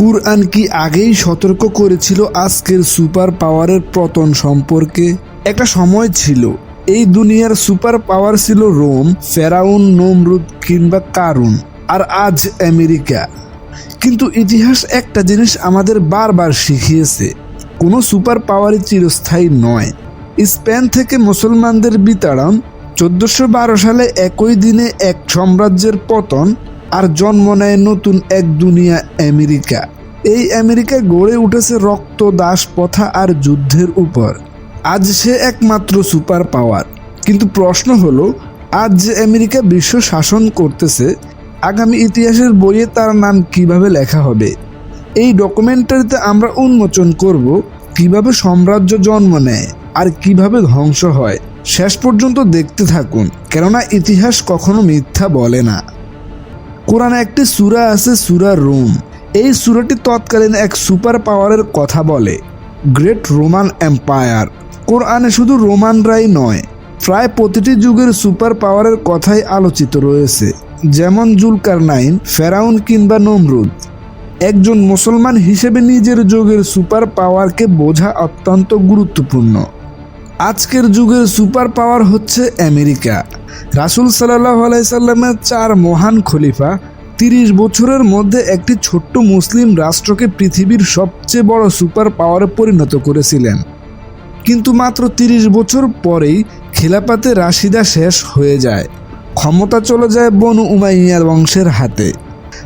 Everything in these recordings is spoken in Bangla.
কুরআন কি আগেই সতর্ক করেছিল আজকের সুপার পাওয়ারের পতন সম্পর্কে? একটা সময় ছিল। এই দুনিয়ার সুপার পাওয়ার ছিল রোম, ফেরাউন, নমরুদ কিংবা কারুন, আর আজ আমেরিকা। কিন্তু ইতিহাস একটা জিনিস আমাদের বারবার শিখিয়েছে। কোনো সুপার পাওয়ারই চিরস্থায়ী নয়। স্পেন থেকে মুসলমানদের বিতাড়ন চোদ্দশো বারো সালে একই দিনে এক সাম্রাজ্যের পতন আর জন্ম নেয় নতুন এক দুনিয়া আমেরিকা। এই আমেরিকা গড়ে উঠেছে রক্ত, দাস, প্রথা আর যুদ্ধের উপর। আজ সে একমাত্র সুপার পাওয়ার। কিন্তু প্রশ্ন হলো, আজ যে আমেরিকা বিশ্ব শাসন করতেছে, আগামী ইতিহাসের বইয়ে তার নাম কীভাবে লেখা হবে? এই ডকুমেন্টারিতে আমরা উন্মোচন করব, কীভাবে সাম্রাজ্য জন্ম নেয় আর কীভাবে ধ্বংস হয়। শেষ পর্যন্ত দেখতে থাকুন, কেননা ইতিহাস কখনো মিথ্যা বলে না। কোরআনে একটি সূরা আছে সূরা রোম। এই সূরাটি তৎকালীন এক সুপার পাওয়ারের কথা বলে, গ্রেট রোমান এম্পায়ার। কোরআনে শুধু রোমানরাই নয়, প্রায় প্রতিটি যুগের সুপার পাওয়ারের কথাই আলোচিত রয়েছে। যেমন জুলকার নাইন ফেরাউন কিংবা নমরুদ। একজন মুসলমান হিসেবে নিজের যুগের সুপার পাওয়ারকে বোঝা অত্যন্ত গুরুত্বপূর্ণ। আজকের যুগের সুপার পাওয়ার হচ্ছে আমেরিকা। রাসুল সাল্লাহ আলাইসাল্লামের চার মহান খলিফা তিরিশ বছরের মধ্যে একটি ছোট্ট মুসলিম রাষ্ট্রকে পৃথিবীর সবচেয়ে বড় সুপার পাওয়ারে পরিণত করেছিলেন। কিন্তু মাত্র তিরিশ বছর পরেই খেলাপাতে রাশিদা শেষ হয়ে যায়। ক্ষমতা চলে যায় বনু উমাইয়ার বংশের হাতে।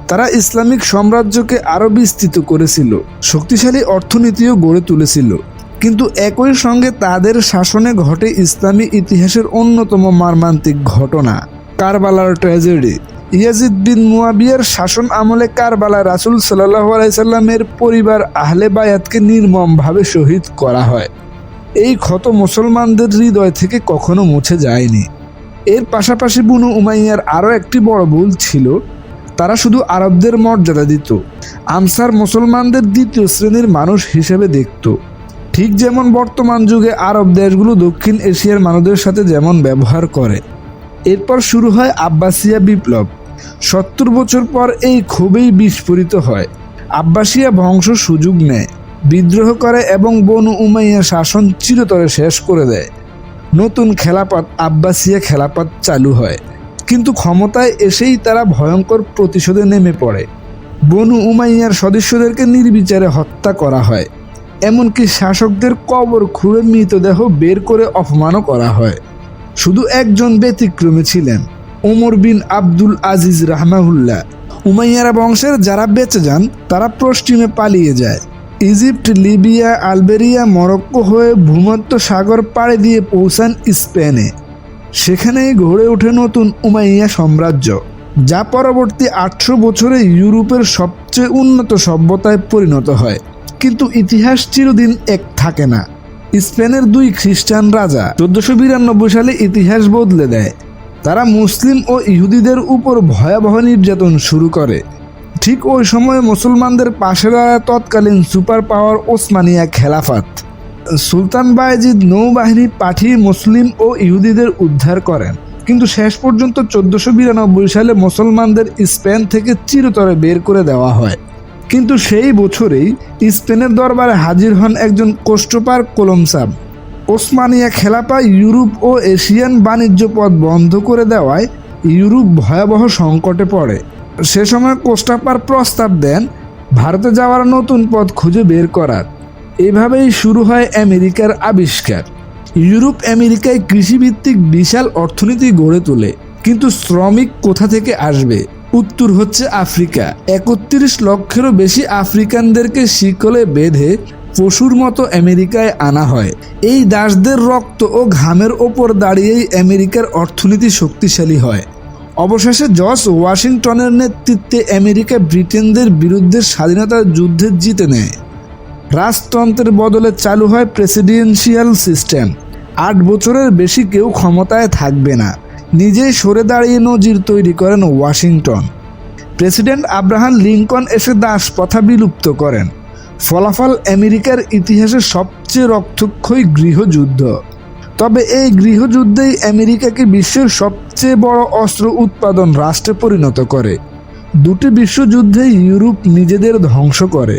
তারা ইসলামিক সাম্রাজ্যকে আরও বিস্তৃত করেছিল, শক্তিশালী অর্থনীতিও গড়ে তুলেছিল। কিন্তু একই সঙ্গে তাদের শাসনে ঘটে ইসলামী ইতিহাসের অন্যতম মর্মান্তিক ঘটনা, কারবালার ট্র্যাজেডি। ইয়াজিদ বিন মুয়াবিয়ার শাসন আমলে কারবালা রাসুল সাল্লাহ আলাইসাল্লামের পরিবার আহলে বায়াতকে নির্মমভাবে শহীদ করা হয়। এই ক্ষত মুসলমানদের হৃদয় থেকে কখনো মুছে যায়নি। এর পাশাপাশি বুনু উমাইয়ার আরও একটি বড় ভুল ছিল, তারা শুধু আরবদের মর্যাদা দিত আনসার মুসলমানদের দ্বিতীয় শ্রেণির মানুষ হিসেবে দেখত। ঠিক যেমন বর্তমান যুগে আরব দেশগুলো দক্ষিণ এশিয়ার মানুষদের সাথে যেমন ব্যবহার করে। এরপর শুরু হয় আব্বাসিয়া বিপ্লব। সত্তর বছর পর এই খুবই বিস্ফোরিত হয়। আব্বাসিয়া বংশ সুযোগ নেয়, বিদ্রোহ করে এবং বনু উমাইয়া শাসন চিরতরে শেষ করে দেয়। নতুন খেলাপাত আব্বাসিয়া খেলাপাত চালু হয়। কিন্তু ক্ষমতায় এসেই তারা ভয়ঙ্কর প্রতিশোধে নেমে পড়ে। বনু উমাইয়ার সদস্যদেরকে নির্বিচারে হত্যা করা হয়। এমনকি শাসকদের কবর খুঁড়ে মৃতদেহ বের করে অপমানও করা হয়। শুধু একজন ব্যতিক্রমী ছিলেন, ওমর বিন আব্দুল আজিজ রাহমাহুল্লাহ। উমাইয়ারা বংশের যারা বেঁচে যান, তারা পশ্চিমে পালিয়ে যায়। ইজিপ্ট, লিবিয়া, আলবেরিয়া, মরক্কো হয়ে ভূমধ্য সাগর পাড়ে দিয়ে পৌঁছান স্পেনে। সেখানেই গড়ে ওঠে নতুন উমাইয়া সাম্রাজ্য, যা পরবর্তী আটশো বছরে ইউরোপের সবচেয়ে উন্নত সভ্যতায় পরিণত হয়। কিন্তু ইতিহাস চিরদিন এক থাকে না। স্পেনের দুই খ্রিস্টান রাজা চোদ্দশো বিরানব্বই সালে ইতিহাস বদলে দেয়। তারা মুসলিম ও ইহুদিদের উপর ভয়াবহ নির্যাতন শুরু করে। ঠিক ওই সময়ে মুসলমানদের পাশে দাঁড়ায় তৎকালীন সুপার পাওয়ার ওসমানিয়া খেলাফাত। সুলতান বায়েজিদ নৌবাহিনী পাঠিয়ে মুসলিম ও ইহুদিদের উদ্ধার করেন। কিন্তু শেষ পর্যন্ত চোদ্দশো বিরানব্বই সালে মুসলমানদের স্পেন থেকে চিরতরে বের করে দেওয়া হয়। কিন্তু সেই বছরেই স্পেনের দরবারে হাজির হন একজন কোষ্ঠপার কোলমসাব ওসমানিয়া খেলাপা ইউরোপ ও এশিয়ান বাণিজ্য পথ বন্ধ করে দেওয়ায় ইউরোপ ভয়াবহ সংকটে পড়ে। সে সময় কোস্টাপার প্রস্তাব দেন, ভারতে যাওয়ার নতুন পথ খুঁজে বের করার। এভাবেই শুরু হয় আমেরিকার আবিষ্কার। ইউরোপ আমেরিকায় কৃষিভিত্তিক বিশাল অর্থনীতি গড়ে তোলে, কিন্তু শ্রমিক কোথা থেকে আসবে? উত্তর হচ্ছে আফ্রিকা। একত্রিশ লক্ষেরও বেশি আফ্রিকানদেরকে শিকলে বেঁধে পশুর মতো আমেরিকায় আনা হয়। এই দাসদের রক্ত ও ঘামের ওপর দাঁড়িয়েই আমেরিকার অর্থনীতি শক্তিশালী হয়। অবশেষে জর্জ ওয়াশিংটনের নেতৃত্বে আমেরিকা ব্রিটেনদের বিরুদ্ধে স্বাধীনতার যুদ্ধে জিতে নেয়। রাজতন্ত্রের বদলে চালু হয় প্রেসিডেন্সিয়াল সিস্টেম। আট বছরের বেশি কেউ ক্ষমতায় থাকবে না। নিজেই সরে দাঁড়িয়ে নজির তৈরি করেন ওয়াশিংটন। প্রেসিডেন্ট আব্রাহাম লিঙ্কন এসে দাস প্রথা বিলুপ্ত করেন। ফলাফল আমেরিকার ইতিহাসে সবচেয়ে রক্তক্ষয়ী গৃহযুদ্ধ। তবে এই গৃহযুদ্ধেই আমেরিকাকে বিশ্বের সবচেয়ে বড় অস্ত্র উৎপাদন রাষ্ট্রে পরিণত করে। দুটি বিশ্বযুদ্ধে ইউরোপ নিজেদের ধ্বংস করে।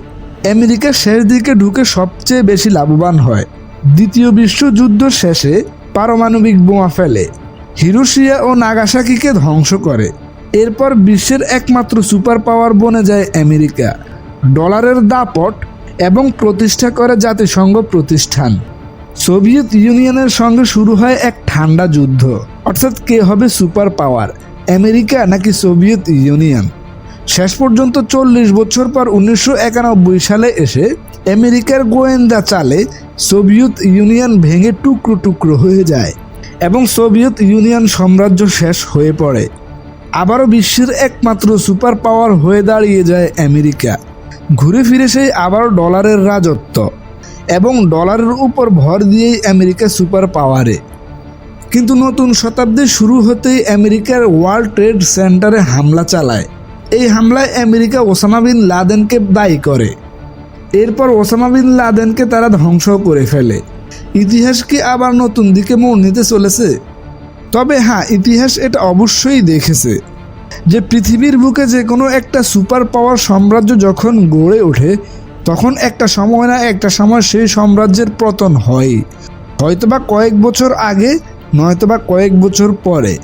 আমেরিকা শেষ দিকে ঢুকে সবচেয়ে বেশি লাভবান হয়। দ্বিতীয় বিশ্বযুদ্ধ শেষে পারমাণবিক বোমা ফেলে। হিরোশিয়া ও নাগাসাকিকে ধ্বংস করে। এরপর বিশ্বের একমাত্র সুপার পাওয়ার বনে যায় আমেরিকা। ডলারের দাপট এবং প্রতিষ্ঠা করে জাতিসংঘ প্রতিষ্ঠান। সোভিয়েত ইউনিয়নের সঙ্গে শুরু হয় এক ঠান্ডা যুদ্ধ। অর্থাৎ কে হবে সুপার পাওয়ার, আমেরিকা নাকি সোভিয়েত ইউনিয়ন? শেষ পর্যন্ত চল্লিশ বছর পর উনিশশো একানব্বই সালে এসে আমেরিকার গোয়েন্দা চালে সোভিয়েত ইউনিয়ন ভেঙে টুকরো টুকরো হয়ে যায় এবং সোভিয়েত ইউনিয়ন সাম্রাজ্য শেষ হয়ে পড়ে। আবারও বিশ্বের একমাত্র সুপার পাওয়ার হয়ে দাঁড়িয়ে যায় আমেরিকা। ঘুরে ফিরে সেই আবারও ডলারের রাজত্ব এবং ডলারের উপর ভর দিয়েই আমেরিকা সুপার পাওয়ারে। কিন্তু নতুন শতাব্দী শুরু হতেই আমেরিকার ওয়ার্ল্ড ট্রেড সেন্টারে হামলা চালায়। এই হামলায় আমেরিকা ওসামা বিন লাদেনকে দায়ী করে। এরপর ওসামা বিন লাদেনকে তারা ধ্বংস করে ফেলে। ইতিহাস কি আবার নতুন দিকে মোড় নিতে চলেছে? তবে হ্যাঁ ইতিহাস এটা অবশ্যই দেখেছে যে পৃথিবীর বুকে যে কোনো একটা সুপার পাওয়ার সাম্রাজ্য যখন গড়ে ওঠে, তখন একটা সময় না একটা সময় সেই সাম্রাজ্যের পতন হয়। হয়তোবা কয়েক বছর আগে, নয়তোবা কয়েক বছর পরে।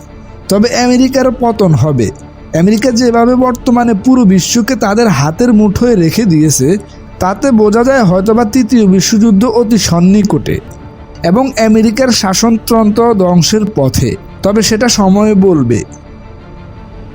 তবে আমেরিকার পতন হবে। আমেরিকা যেভাবে বর্তমানে পুরো বিশ্বকে তাদের হাতের মুঠোয় রেখে দিয়েছে, তাতে বোঝা যায় হয়তোবা তৃতীয় বিশ্বযুদ্ধ অতি সন্নিকটে। এবং আমেরিকার শাসনতন্ত্র ধ্বংসের পথে। তবে সেটা সময় বলবে।